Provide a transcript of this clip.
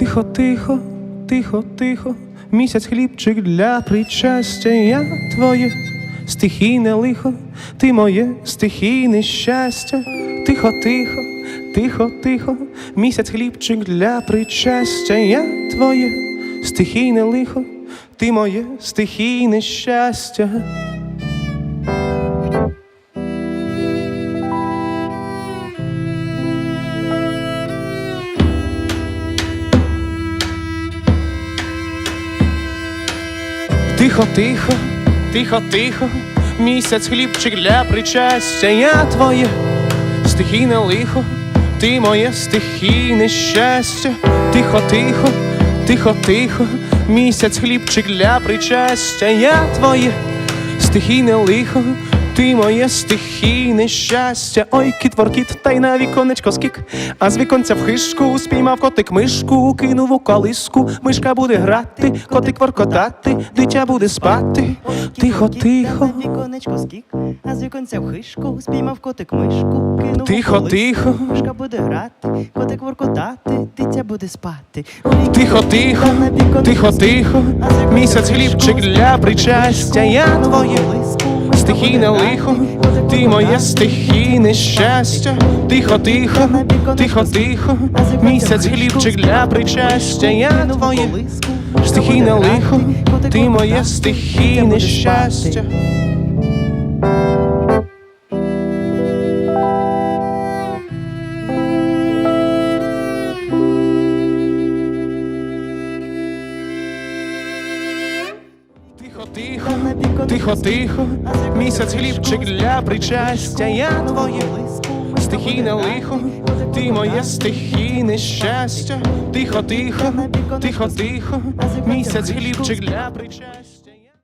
Тихо, тихо, тихо, тихо, місяць хлібчик для причастя, я твоє стихійне лихо, ти моє стихійне щастя. Тихо, тихо, тихо, тихо, місяць хлібчик для причастя, я твоє стихійне лихо, ти моє стихійне щастя. Тихо, тихо, тихо, тихо, місяць хлібчик для причастя, я твоє стихійне лихо, ти моє стихійне щастя. Тихо, тихо, тихо, тихо, місяць хлібчик для причастя, я твоє стихійне лихо, ти моє стихійне щастя. Ой, кіт воркіт, та й на віконечко скік, а з віконця в хишку спіймав котик мишку, кинув у колиску, мишка буде грати, котик воркотати, дитя буде спати. Тихо, тихо, віконечко скік, а з віконця в хишку спіймав котик мишку, кинув Тихо, тихо. мишка буде грати, котик воркотати, дитя буде спати. Тихо, тихо, тихо, тихо, місяць хлібчик для причастя, я твоє стихійне лихо, ти моє стихійне щастя. Тихо, тихо, тихо, тихо, місяць хлібчик для причастя, я твоє стихійне лихо, ти моє стихійне щастя. Тихо, тихо, тихо, місяць хлібчик для причастя, я твоє стихійне лихо, ти моє стихійне щастя. Тихо, тихо, тихо, тихо, місяць хлібчик для причастя.